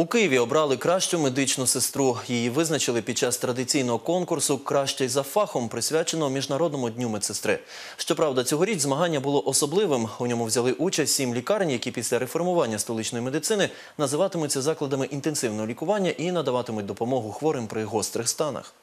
У Києві обрали кращу медичну сестру. Її визначили під час традиційного конкурсу «Кращий за фахом, присвяченого Міжнародному дню медсестри. Щоправда, цьогоріч змагання було особливим. У ньому взяли участь сім лікарень, які після реформування столичної медицини називатимуться закладами інтенсивного лікування і надаватимуть допомогу хворим при гострих станах.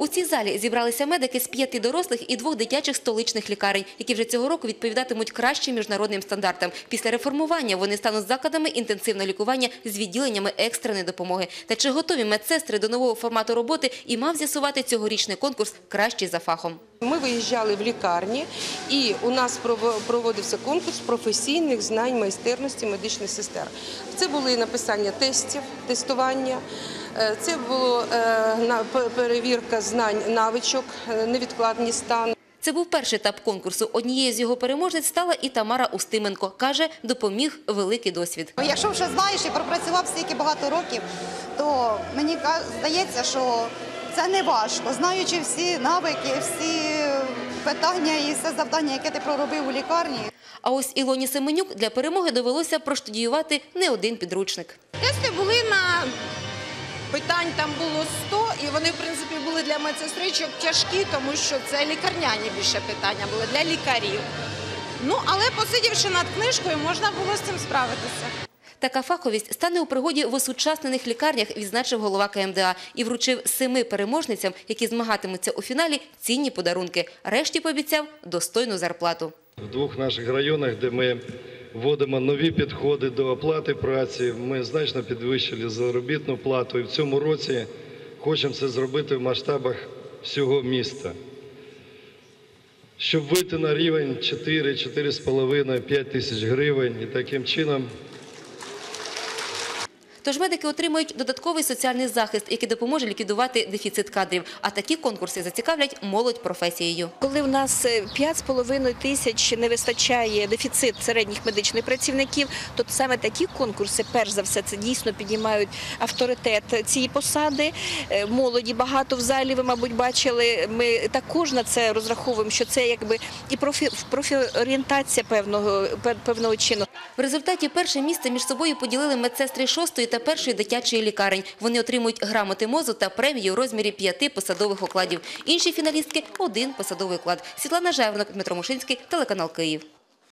У цій залі зібралися медики з п'яти дорослих і двох дитячих столичних лікарень, які вже цього року відповідатимуть кращим міжнародним стандартам. Після реформування вони стануть закладами інтенсивного лікування з відділеннями екстреної допомоги. Та чи готові медсестри до нового формату роботи і мав з'ясувати цьогорічний конкурс «Кращий за фахом». Ми виїжджали в лікарні, і у нас прово- проводився конкурс професійних знань майстерності медичних сестер. Це були написання тестів, тестування. Е, Це була перевірка знань навичок, е, невідкладні стан. Це був перший етап конкурсу. Однією з його переможниць стала і Тамара Устименко. Каже, допоміг великий досвід. Ну, Якщо вже знаєш і пропрацював стільки багато років, то мені ка- здається, що це не важко. Знаючи всі навики, всі питання і все завдання, яке ти проробив у лікарні. А ось Ілоні Семенюк для перемоги довелося проштудіювати не один підручник. Тести були на питань там було 100, і вони, в принципі, були для медсестричок тяжкі, тому що це лікарняні більше питання були для лікарів. Ну, але посидівши над книжкою, можна було з цим справитися. Така фаховість стане у пригоді в осучаснених лікарнях, відзначив голова КМДА і вручив семи переможницям, які змагатимуться у фіналі, цінні подарунки. Решті пообіцяв достойну зарплату. В двох наших районах, де ми вводимо нові підходи до оплати праці, ми значно підвищили заробітну плату. І в цьому році хочемо це зробити в масштабах всього міста. Щоб вийти на рівень 4, 4,5, 5 тисяч гривень і таким чином Тож медики отримають додатковий соціальний захист, який допоможе ліквідувати дефіцит кадрів. А такі конкурси зацікавлять молодь професією. Коли в нас е, 5,5 тисяч не вистачає дефіцит середніх медичних працівників, то саме такі конкурси, перш за все, це дійсно піднімають авторитет цієї посади. Е, Молоді багато в залі, ви, мабуть, бачили. Ми також на це розраховуємо, що це якби і профі, профіорієнтація певного, певного чину. В результаті перше місце між собою поділили медсестри шостої та першої дитячої лікарень. Вони отримують грамоти мозу та премію у розмірі п'яти посадових окладів. Інші фіналістки – один посадовий оклад. Світлана Жевник, Дмитро Мушинський, телеканал «Київ».